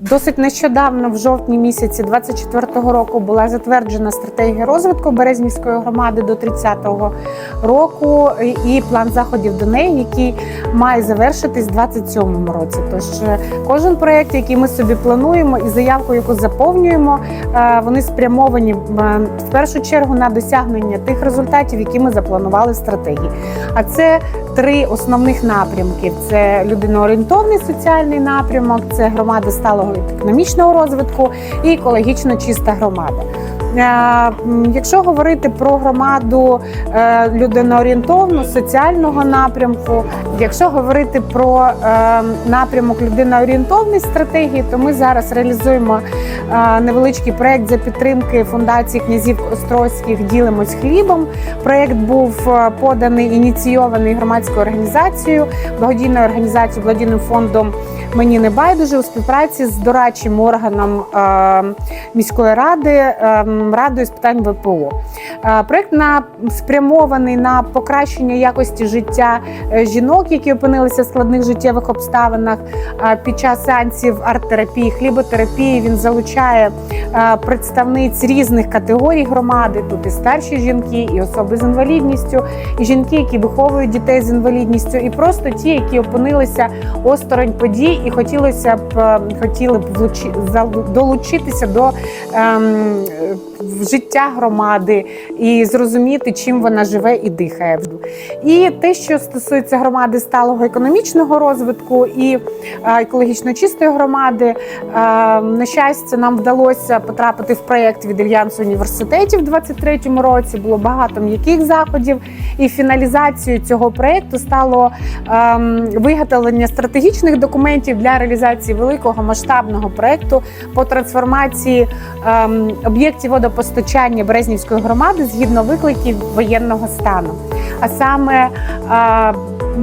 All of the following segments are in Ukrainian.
Досить нещодавно, в жовтні місяці 24-го року, була затверджена стратегія розвитку Березнівської громади до 30-го року і план заходів до неї, який має завершитись в 27-му році. Тож е, кожен проєкт, який ми собі плануємо, і заявку, яку заповнюємо, е, вони спрямовані е, в першу чергу на досягнення тих результатів, які ми запланували в стратегії. А це три основних напрямки: це людиноорієнтовний соціальний напрямок, це громада сталого економічного розвитку і екологічно чиста громада. Е, Якщо говорити про громаду е, людиноорієнтовну соціального напрямку, якщо говорити про е, напрямок людиноорієнтовної стратегії, то ми зараз реалізуємо невеличкий проект за підтримки фундації князів Острозьких Ділимось хлібом. Проект був поданий ініційований громадською організацією, благодійною організацією, благодійним фондом. Мені не байдуже у співпраці з дорадчим органом е, міської ради е, радою з питань ВПО. Е, проект на спрямований на покращення якості життя жінок, які опинилися в складних життєвих обставинах під час сеансів арт-терапії, хліботерапії. Він залучає представниць різних категорій громади. Тут і старші жінки, і особи з інвалідністю, і жінки, які виховують дітей з інвалідністю, і просто ті, які опинилися осторонь подій, і хотілося б е, хотіли б долучитися до ем, в життя громади і зрозуміти, чим вона живе і дихає. І те, що стосується громади сталого економічного розвитку і е, екологічно чистої громади, е, на щастя, нам вдалося потрапити в проєкт від Альянсу університетів у 2023 році. Було багато м'яких заходів, і фіналізацією цього проєкту стало ем, виготовлення стратегічних документів для реалізації великого масштабного проєкту по трансформації ем, об'єктів водопостачання Березнівської громади згідно викликів воєнного стану. А саме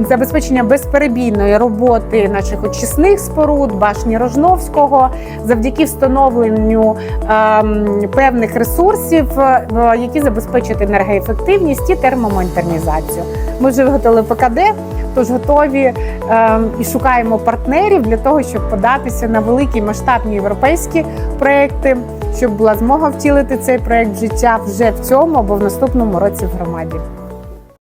забезпечення безперебійної роботи наших очисних споруд, башні Рожновського, завдяки встановленню ем, певних ресурсів, е, які забезпечують енергоефективність і термомодернізацію. Ми вже виготовили ПКД. Тож готові е, і шукаємо партнерів для того, щоб податися на великі масштабні європейські проекти, щоб була змога втілити цей проект життя вже в цьому або в наступному році в громаді.